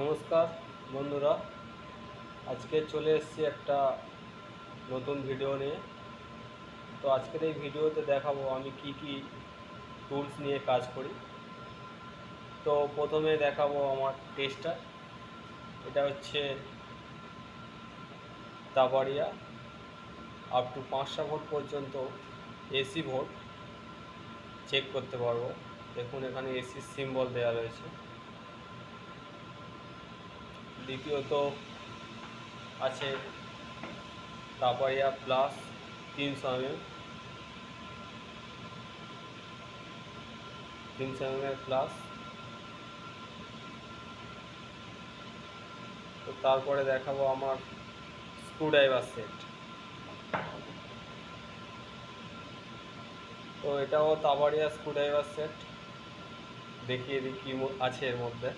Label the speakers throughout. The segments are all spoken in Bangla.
Speaker 1: নমস্কার বন্ধুরা। আজকে চলে এসেছি একটা নতুন ভিডিও নিয়ে। তো আজকের এই ভিডিওতে দেখাবো আমি কি কি টুলস নিয়ে কাজ করি। তো প্রথমে দেখাবো আমার টেস্টার এটা হচ্ছে তাবাড়িয়া আপ টু পাঁচশো ভোট পর্যন্ত এসি ভোট চেক করতে পারব। দেখুন এখানে এসি সিম্বল দেওয়া রয়েছে। দ্বিতীয়ত আছে তাপাইয়া প্লাস তিনশো এমএম তিনশো এমএম প্লাস। তো তারপরে দেখাবো আমার স্ক্রুড্রাইভার সেট। তো এটাও তাবাড়িয়া স্ক্রুড্রাইভার সেট। দেখিয়ে দিই কী আছে এর মধ্যে।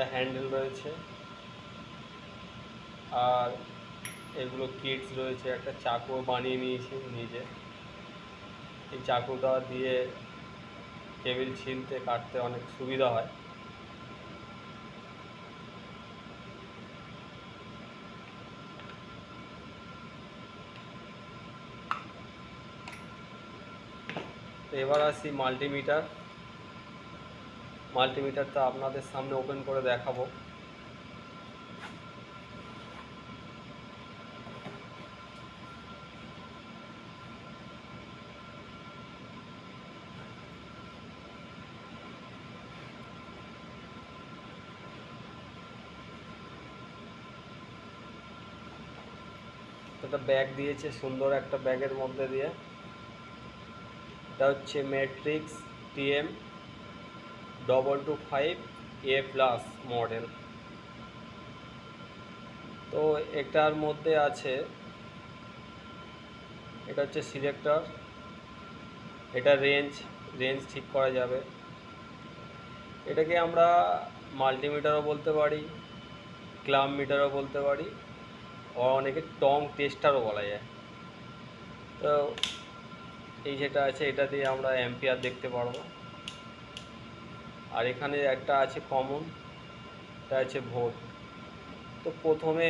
Speaker 1: একটা হ্যান্ডেল রয়েছে। আর এগুলো কিটস রয়েছে, একটা চাকু বানিয়ে নিয়েছি নিজে। এই চাকুটা দিয়ে টেবিল ছিলতে কাটতে অনেক সুবিধা হয়। এবার আসি মাল্টিমিটার মাল্টিমিটারটা আপনাদের সামনে ওপেন করে দেখাবো। একটা ব্যাগ দিয়েছে সুন্দর একটা ব্যাগের মধ্যে দিয়ে। এটা হচ্ছে matrix TM double two five A plus model তো এটার মধ্যে আছে, এটা হচ্ছে সিলেক্টর এটা রেঞ্জ রেঞ্জ ঠিক করা যাবে। এটাকে আমরা মাল্টিমিটারও বলতে পারি ক্লাম মিটারও বলতে পারি অনেকে টং টেস্টারও বলা যায়। তো এই যেটা আছে, এটা দিয়ে আমরা অ্যাম্পিয়ার দেখতে পারব। আর এখানে একটা আছে কমন এটা আছে ভোট। তো প্রথমে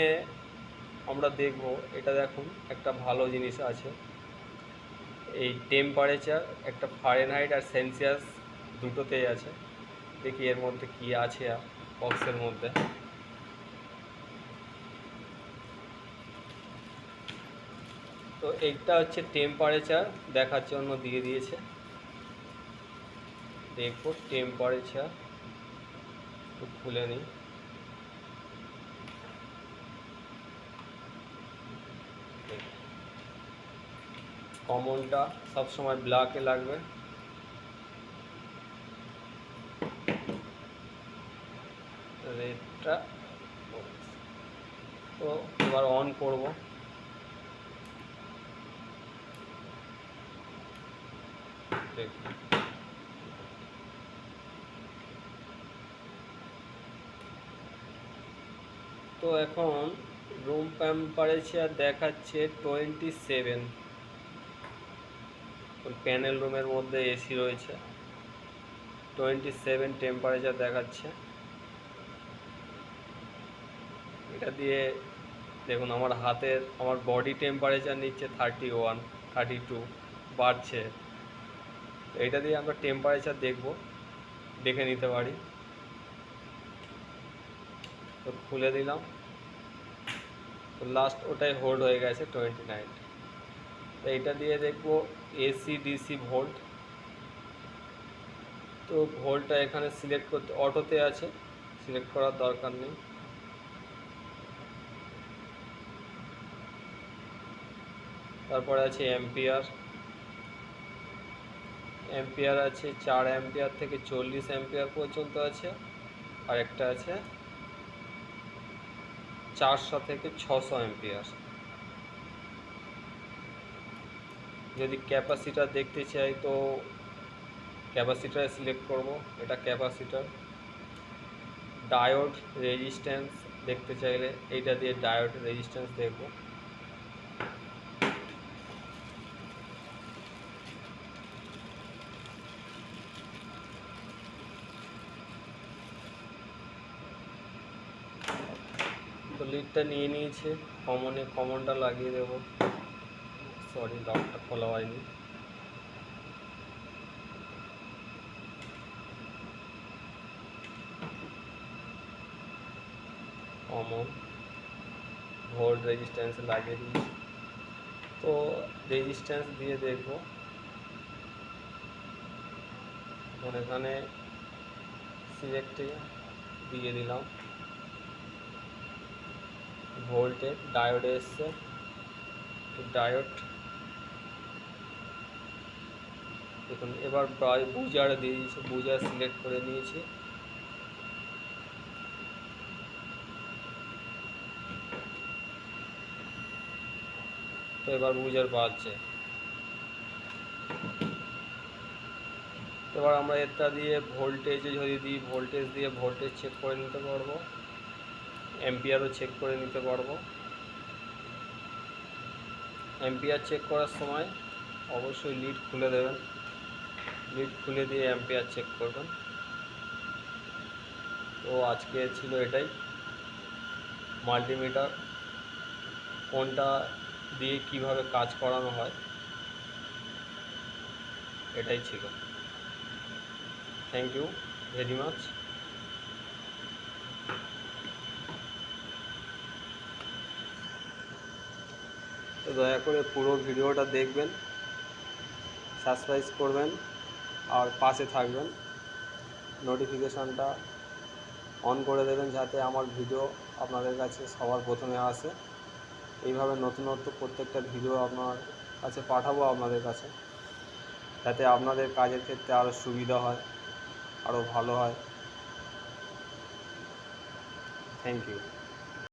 Speaker 1: আমরা দেখব, এটা দেখুন, একটা ভালো জিনিস আছে। এই টেম্পারেচার একটা ফারেনহাইট আর সেলসিয়াস দুটোতেই আছে। দেখি এর মধ্যে কি আছে বক্সের মধ্যে। তো এইটা হচ্ছে টেম্পারেচার দেখার জন্য দিয়ে দিয়েছে। দেখব টেম্পারেচার একটু খুলে নিই। কমনটা সবসময় ব্ল্যাকে লাগবে। রেডটা তো এবার অন করব। দেখুন তো এখন রুম টেম্পারেচার দেখাচ্ছে টোয়েন্টি সেভেন প্যানেল রুমের মধ্যে এসি রয়েছে। টোয়েন্টি সেভেন টেম্পারেচার দেখাচ্ছে। এটা দিয়ে দেখুন, আমার হাতের, আমার বডি টেম্পারেচার নিচ্ছে থার্টি ওয়ান থার্টি টু বাড়ছে এটা দিয়ে আমরা টেম্পারেচার দেখব, দেখে নিতে পারি। তো খুলে দিলাম। তো লাস্ট ওটাই হোল্ড হয়ে গেছে টোয়েন্টি নাইন তো এটা দিয়ে দেখব এসি ডিসি ভোল্ট তো ভোল্টটা এখানে সিলেক্ট করতে, অটোতে আছে সিলেক্ট করার দরকার নেই। তারপরে আছে অ্যাম্পিয়ার অ্যাম্পিয়ার আছে চার অ্যাম্পিয়ার থেকে চল্লিশ অ্যাম্পিয়ার পর্যন্ত আছে। আর একটা আছে চারশো থেকে ছশো অ্যাম্পিয়ার। যদি ক্যাপাসিটার দেখতে চাই তো ক্যাপাসিটার সিলেক্ট করব, এটা ক্যাপাসিটার। ডায়োড রেজিস্ট্যান্স দেখতে চাইলে, এইটা দিয়ে ডায়োড রেজিস্ট্যান্স দেখব। তো লিডটা নিয়ে নিয়েছে। কমনে কমনটা লাগিয়ে দেবো। সরি লকটা খোলা হয়নি। কমন ভোল্ট রেজিস্ট্যান্স লাগিয়ে দিয়েছি। তো রেজিস্ট্যান্স দিয়ে দেখব। এখন এখানে সিলেক্টে দিয়ে দিলাম। ভোল্টের ডায়োড এসছে। ডায়োড, দেখুন, এবার বুজার দিয়ে দিয়েছি বুজার সিলেক্ট করে নিয়েছি। তো এবার বুজার পাচ্ছে। এবার আমরা এটা দিয়ে ভোল্টেজে যদি দিই ভোল্টেজ দিয়ে ভোল্টেজ চেক করে নিতে পারব। অ্যাম্পিয়ারও চেক করে নিতে পারব। অ্যাম্পিয়ার চেক করার সময় অবশ্যই লিড খুলে দেবেন। লিড খুলে দিয়ে অ্যাম্পিয়ার চেক করবেন। তো আজকে ছিল এটাই। মাল্টিমিটার কোনটা দিয়ে কীভাবে কাজ করানো হয়, এটাই ছিল। থ্যাংক ইউ ভেরি মাচ তো দয়া করে পুরো ভিডিওটা দেখবেন, সাবস্ক্রাইব করবেন, আর পাশে থাকবেন। নোটিফিকেশানটা অন করে দেবেন যাতে আমার ভিডিও আপনাদের কাছে সবার প্রথমে আসে। এইভাবে নতুনত্ব প্রত্যেকটা ভিডিও আপনার কাছে পাঠাবো আপনাদের কাছে, যাতে আপনাদের কাজের ক্ষেত্রে আরও সুবিধা হয় আরও ভালো হয়। Thank you